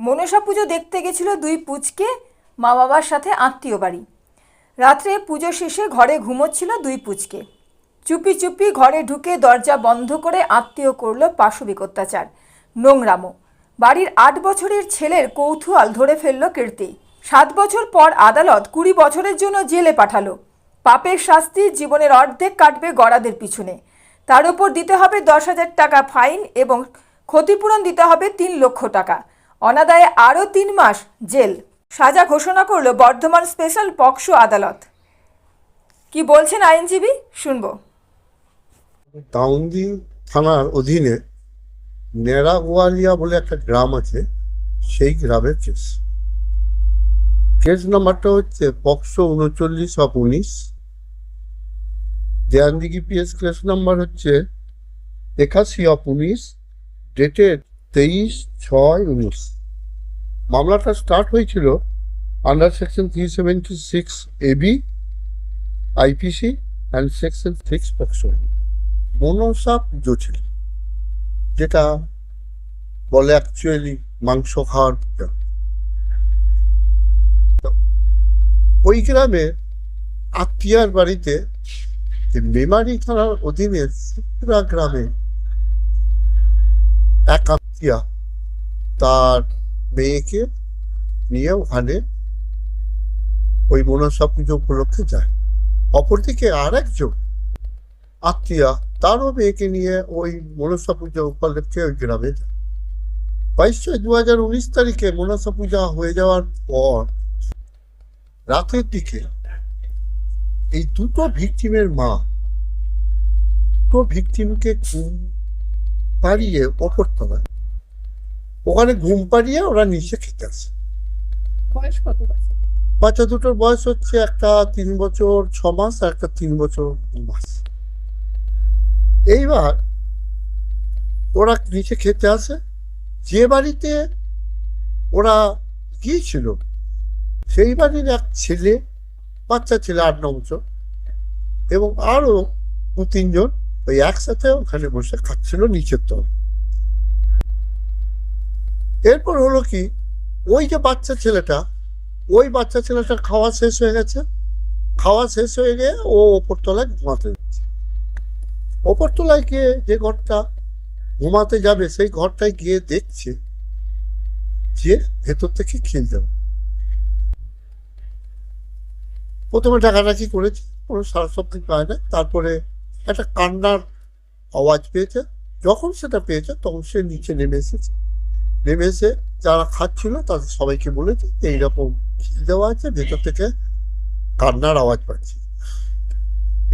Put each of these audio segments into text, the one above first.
মনসা পুজো দেখতে গেছিল দুই পুচকে, মা বাবার সাথে আত্মীয় বাড়ি। রাত্রে পুজো শেষে ঘরে ঘুমোচ্ছিল দুই পুচকে। চুপি চুপি ঘরে ঢুকে দরজা বন্ধ করে আত্মীয় করল পাশবিক অত্যাচার। নোংরামো। বাড়ির আট বছরের ছেলের কৌতূহল ধরে ফেলল কীর্তি। সাত বছর পর আদালত কুড়ি বছরের জন্য জেলে পাঠালো। পাপের শাস্তি জীবনের অর্ধেক কাটবে গড়াদের পিছনে। তার উপর দিতে হবে দশ হাজার টাকা ফাইন এবং ক্ষতিপূরণ দিতে হবে তিন লক্ষ টাকা। অনাদায়ে আরও তিন মাস জেল। সাজা ঘোষণা করল বর্ধমান স্পেশাল পক্সো আদালত। কি বলছেন আইনজীবী? শুনব। দাউন্দি থানার অধীনে নেড়া গোয়ালিয়া বলে একটা গ্রাম আছে, সেই গ্রামের কেস। কেস নাম্বারটা হচ্ছে পক্সো উনচল্লিশ অফ উনিশ। দেয়ানদিঘি পিএস কেস নাম্বার হচ্ছে একাশি অফ উনিশ, ডেটেড তেইশ ছয় উনিশ। মামলাটা স্টার্ট হয়েছিল under section three seventy six A A B IPC and section six POCSO Manasa Pujo ছিল যেটা বলে অ্যাকচুয়ালি মাংস খাওয়ার ওই গ্রামে আত্মীয়ার বাড়িতে মেমারি থানার অধীনে সুপুরা গ্রামে এক আত্মীয়া তার মেয়েকে নিয়ে ওখানে ওই মনসা পুজো উপলক্ষে যায়। অপরদিকে আর একজন আত্মীয়া তারও মেয়েকে নিয়ে ওই মনসা পূজা উপলক্ষে ওই গ্রামে যায়। বাইশ ছয় দু হাজার উনিশ তারিখে মনসা পূজা হয়ে যাওয়ার পর রাতের দিকে এই দুটো ভিকটিমের মা দুটো ভিকটিমকে ঘুম পাড়িয়ে ওপর তলায় ওখানে ঘুম পাড়িয়ে ওরা নিচে খেতে আসে। বয়স কত বাচ্চা? দুটোর বয়স হচ্ছে একটা তিন বছর ছ মাস আর একটা তিন বছর দু মাস। এইবার ওরা নিচে খেতে আসে। যে বাড়িতে ওরা গিয়েছিল সেই বাড়ির এক ছেলে বাচ্চা ছেলে আট ন বছর এবং আরও দু তিনজন ওই একসাথে ওখানে বসে খাচ্ছিল নিচের তল এরপর হলো কি, ওই যে বাচ্চা ছেলেটা, ওই বাচ্চা ছেলেটা খাওয়া শেষ হয়ে গেছে। খাওয়া শেষ হয়ে গিয়ে ও ওপরতলায় ঘুমাতে যাচ্ছে। ওপরতলায় গিয়ে যে ঘরটা ঘুমাতে যাবে, সেই ঘরটায় গিয়ে দেখছে যে ভেতর থেকে খেলতে প্রথমে ডাকাডাকি করেছে, কোনো সারা শব্দ পায় না। তারপরে একটা কান্নার আওয়াজ পেয়েছে। যখন সেটা পেয়েছে, তখন সে নিচে নেমে এসেছে। নেমে এসে যারা খাচ্ছিল তাদের সবাইকে বলেছে এইরকম খিল দেওয়া আছে, ভেতর থেকে কান্নার আওয়াজ পাচ্ছি।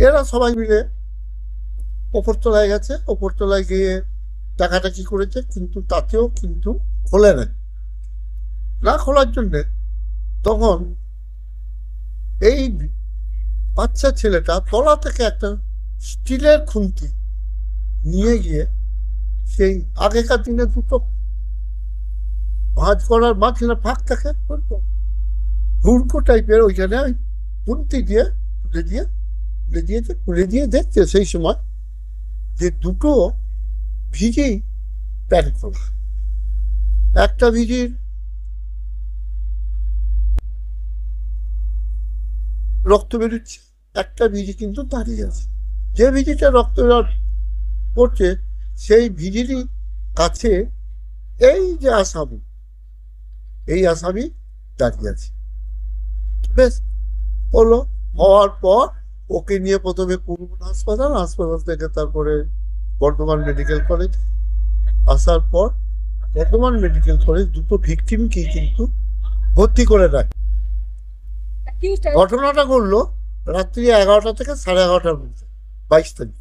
এরা সবাই মিলে ওপরতলায় গেছে, ওপরতলায় গিয়ে টাকাটাকি করেছে, কিন্তু তাতেও কিন্তু খোলে না খোলার জন্যে তখন এই বাচ্চা ছেলেটা তলা থেকে একটা স্টিলের খুন্তি নিয়ে গিয়ে সেই আগেকার দিনে দুটো ভাঁজ করার মাঝখানে ফাঁক থাকে হুড়কো টাইপের ওইখানে ওই খুন্তি দিয়ে খুলে দিয়ে খুলে দিয়েছে খুলে দিয়ে দেখছে সেই সময় যে দুটো ভিজেই প্যান করা একটা ভিজির রক্ত বেরোচ্ছে, একটা ভিজি কিন্তু দাঁড়িয়ে আছে। যে ভিজিটা রক্ত পড়ছে, সেই ভিজিরই কাছে এই যে আসামি। এই আসামি দাঁড়িয়ে আছে। বেশ, হলো, হওয়ার পর ওকে নিয়ে প্রথমে কুরুমুন হাসপাতাল হাসপাতাল থেকে তারপরে বর্ধমান মেডিকেল কলেজ। আসার পর বর্ধমান মেডিকেল কলেজ দুটো ভিকটিমকেই কিন্তু ভর্তি করে রাখে। ঘটনাটা ঘটলো রাত্রি এগারোটা থেকে সাড়ে এগারোটার মধ্যে, বাইশ তারিখ।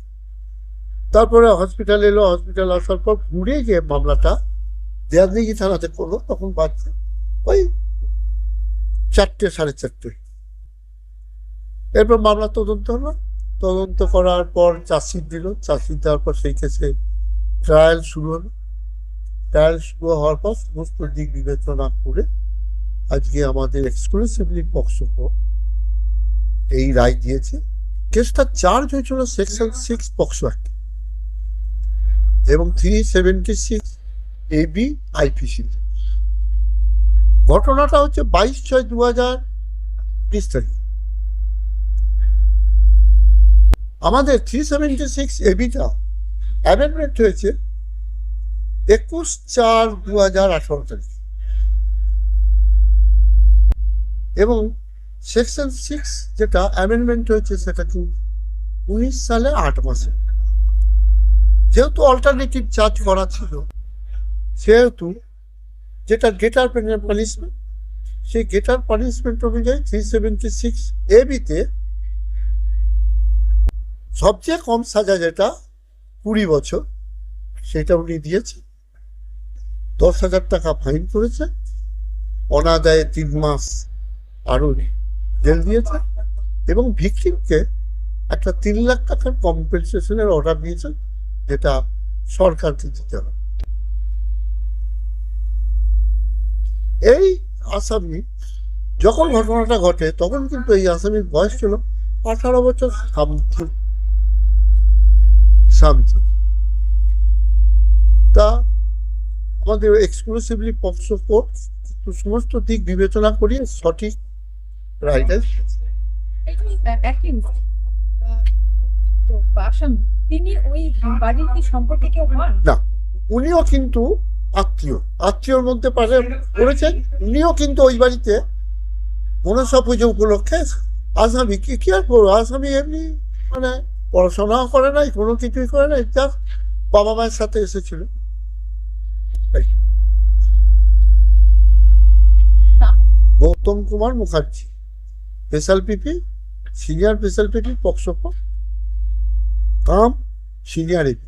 তারপরে হসপিটাল এলো হসপিটাল আসার পর ঘুরে গিয়ে মামলাটা দেয়াদিঘি থানাতে করল, তখন বাচ্চা চারটে, সাড়ে চারটে। এরপর মামলা তদন্ত হলো। তদন্ত করার পর চার্জশিট দিল। চার্জশিট দেওয়ার পর সেই কেসে ট্রায়াল শুরু হলো। ট্রায়াল শুরু হওয়ার পর সমস্ত দিক বিবেচনা করে আজকে আমাদের এক্সক্লুসিভলি পক্সো এই রায় দিয়েছে। কেসটা চার্জ হয়েছিল সেকশন সিক্স পক্সো অ্যাক্ট এবং three seventy six A B IPC ঘটনাটা হচ্ছে বাইশ ছয় দু হাজার বিশ তারিখ। আমাদের থ্রি সেভেন্টি সিক্স এবিটা অ্যামেন্ডমেন্ট হয়েছে একুশ চার দু হাজার আঠারো তারিখ। এবং সেকশন সিক্স যেটা অ্যামেন্ডমেন্ট হয়েছে সেটা কিন্তু উনিশ সালে আট মাসে। যেহেতু অল্টারনেটিভ চার্জ করা ছিল, সেহেতু যেটা গেটার পানিশমেন্ট সেই গেটার পানিশমেন্ট অনুযায়ী থ্রি সেভেন্টি সিক্স এ বিতে সবচেয়ে কম সাজা যেটা কুড়ি বছর, সেটা উনি দিয়েছে দশ হাজার টাকা ফাইন করেছে অনাদায়ে তিন মাস আরও জেল দিয়েছে এবং ভিকটিমকে একটা তিন লাখ টাকার কম্পেনসেশনের অর্ডার দিয়েছেন, যেটা সরকারকে দিতে হবে। এই আসামি যখন ঘটনাটা ঘটে তখন কিন্তু এই আসামির বয়স ছিল আঠারো বছর সামথিং। সামথিং। তা আমাদের এক্সক্লুসিভলি পক্স কোর্ট সমস্ত দিক বিবেচনা করি সঠিক রাইটার তিনি ওই বাড়ির সম্পর্কে কেউ না উনিও কিন্তু আত্মীয়। আত্মীয়র মধ্যে পারে করেছেন উনিও কিন্তু ওই বাড়িতে মনসা পুজো উপলক্ষে আসামি। কি কি আর করব? আসামি এমনি মানে পড়াশোনাও করে নাই, কোনো কিছুই করে নাই। যা বাবা মায়ের সাথে এসেছিল। Gautam Kumar Mukherjee, special PP, senior special PP, POCSO, cum, senior AP